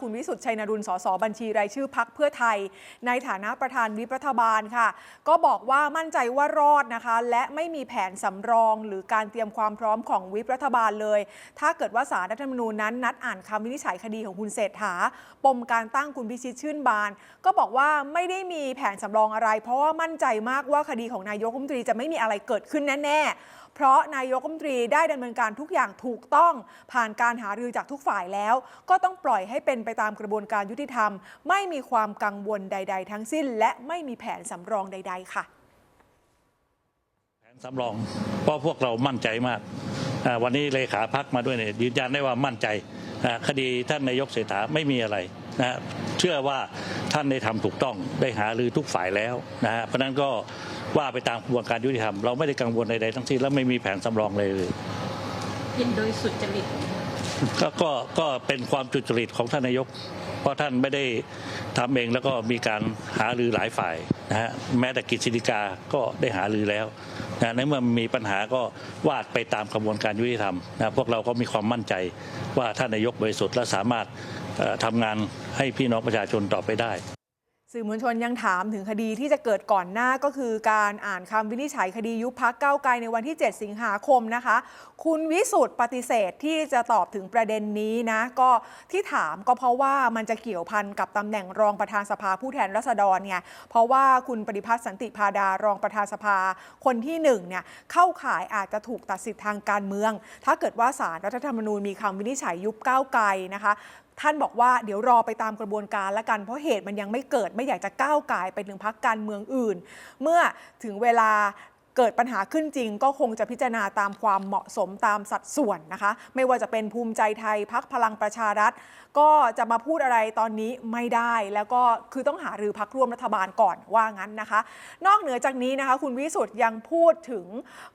คุณวิสุทธิ์ชัยนรุณสสบัญชีรายชื่อพักเพื่อไทย ในฐานะประธานวิปรัฐบาลค่ะ ก็บอกว่ามั่นใจว่ารอดนะคะ และไม่มีแผนสำรองหรือการเตรียมความพร้อมของวิปรัฐบาลเลย ถ้าเกิดว่าสารรัฐธรรมนูญนั้น นัดอ่านคำวินิจฉัยคดีของคุณเศรษฐา ปมการตั้งคุณพิชิตชื่นบาน ก็บอกว่าไม่ได้มีแผนสำรองอะไร เพราะว่ามั่นใจมากว่าคดีของนายกรัฐมนตรีจะไม่มีอะไรเกิดขึ้นแน่ๆเพราะนายกรัฐมนตรีได้ดำเนินการทุกอย่างถูกต้องผ่านการหารือจากทุกฝ่ายแล้ว ก็ต้องปล่อยให้เป็นไปตามกระบวนการยุติธรรม ไม่มีความกังวลใด ๆ ทั้งสิ้น และไม่มีแผนสำรองใด ๆ ค่ะ แผนสำรองเพราะพวกเรามั่นใจมากวันนี้เลขาพักมาด้วยเนี่ยยืนยันได้ว่ามั่นใจคดีท่านนายกเศรษฐาไม่มีอะไร นะฮะเชื่อว่าท่านได้ทำถูกต้องได้หารือทุกฝ่ายแล้วนะฮะเพราะฉะนั้นก็ว่าไปตามกระบวนการยุติธรรม เราไม่ได้กังวลใดๆทั้งสิ้นและไม่มีแผนสำรองเลยเห็นโดยสุดจริตก็ก็ก็เป็นความจุจริตของท่านนายก เพราะท่านไม่ได้ทำเองแล้วก็มีการหารือหลายฝ่ายนะฮะแม้แต่กฤษฎิกาก็ได้หารือแล้วนะในเมื่อมีปัญหาก็วาดไปตามกระบวนการยุติธรรมนะพวกเราก็มีความมั่นใจว่าท่านนายกบริสุทธิ์และสามารถเอ่อ ทำงานให้พี่น้องประชาชนต่อไปได้สื่อมวลชนยังถามถึงคดีที่จะเกิดก่อนหน้าก็คือการอ่านคำวินิจฉัยคดียุบพักเก้าไกลในวันที่ 7 สิงหาคมนะคะ คุณวิสุทธ์ปฏิเสธที่จะตอบถึงประเด็นนี้นะก็ที่ถามก็เพราะว่ามันจะเกี่ยวพันกับตำแหน่งรองประธานสภาผู้แทนราษฎรไงเพราะว่าคุณปฏิพัฒน์สันติพาดารองประธานสภาคนที่หนึ่งเนี่ยเข้าข่ายอาจจะถูกตัดสิทธิ์ทางการเมือง ถ้าเกิดว่าสารรัฐธรรมนูญมีคำวินิจฉัยยุบก้าวไกลนะคะ ท่านบอกว่าเดี๋ยวรอไปตามกระบวนการละกัน เพราะเหตุมันยังไม่เกิดไม่อยากจะก้าวไก่ไปถึงพักการเมืองอื่น เมื่อถึงเวลา เกิดปัญหาขึ้นจริงก็คงจะพิจารณาตามความเหมาะสมตามสัดส่วนนะคะ ไม่ว่าจะเป็นภูมิใจไทยพักพลังประชารัฐ ก็จะมาพูดอะไรตอนนี้ไม่ได้แล้วก็คือต้องหารือพักร่วมรัฐบาลก่อนว่างั้นนะคะ นอกเหนือจากนี้นะคะ คุณวิสุทธ์ยังพูดถึง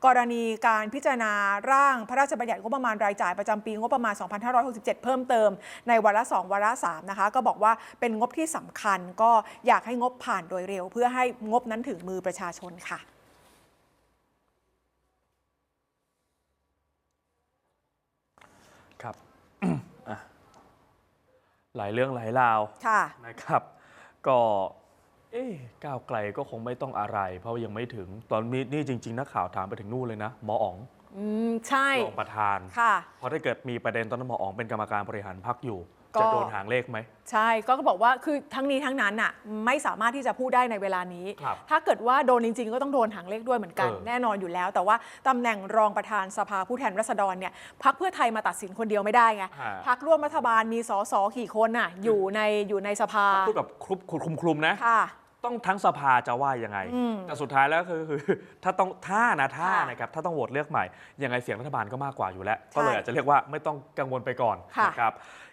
กรณีการพิจารณาร่างพระราชบัญญัติงบประมาณรายจ่ายประจำปีงบประมาณ 2567 เพิ่มเติม ในวาระ2วาระ3นะคะ ก็บอกว่าเป็นงบที่สำคัญก็อยากให้งบผ่านโดยเร็ว เพื่อให้งบนั้นถึงมือประชาชนค่ะ ครับอะหลายเรื่องหลายราวค่ะนะครับ ก็เอ๊ะก้าวไกลก็คงไม่ต้องอะไร เพราะว่ายังไม่ถึงตอนนี้นี่จริง ๆ นักข่าวถามไปถึงนู่นเลยนะหมออ๋องอืมใช่รองประธานค่ะเพราะถ้าเกิดมีประเด็นตอนนั้นหมออ๋องเป็นกรรมการบริหารพักอยู่ ก็จะโดนหางเลขไหม ใช่ก็บอกว่าคือทั้งนี้ทั้งนั้นน่ะไม่สามารถที่จะพูดได้ในเวลานี้ ครับถ้าเกิดว่าโดนจริง ๆ ก็ต้องโดนหางเลขด้วยเหมือนกัน เออ แน่นอนอยู่แล้ว แต่ว่าตำแหน่งรองประธานสภาผู้แทนราษฎรเนี่ยพักเพื่อไทยมาตัดสินคนเดียวไม่ได้ไงอ่าพักร่วมรัฐบาลมีสสกี่คนน่ะอยู่ในอยู่ในสภาพูดแบบคลุมคลุมคลุมนะ ค่ะ ต้องทั้งสภาจะว่ายังไง อืมแต่สุดท้ายแล้วคือคือ ถ้าต้องถ้านะถ้าค่ะนะครับถ้าต้องโหวตเลือกใหม่ยังไงเสียงรัฐบาลก็มากกว่าอยู่แล้วใช่ก็เลยอาจจะเรียกว่าไม่ต้องกังวลไปก่อนค่ะ นะครับ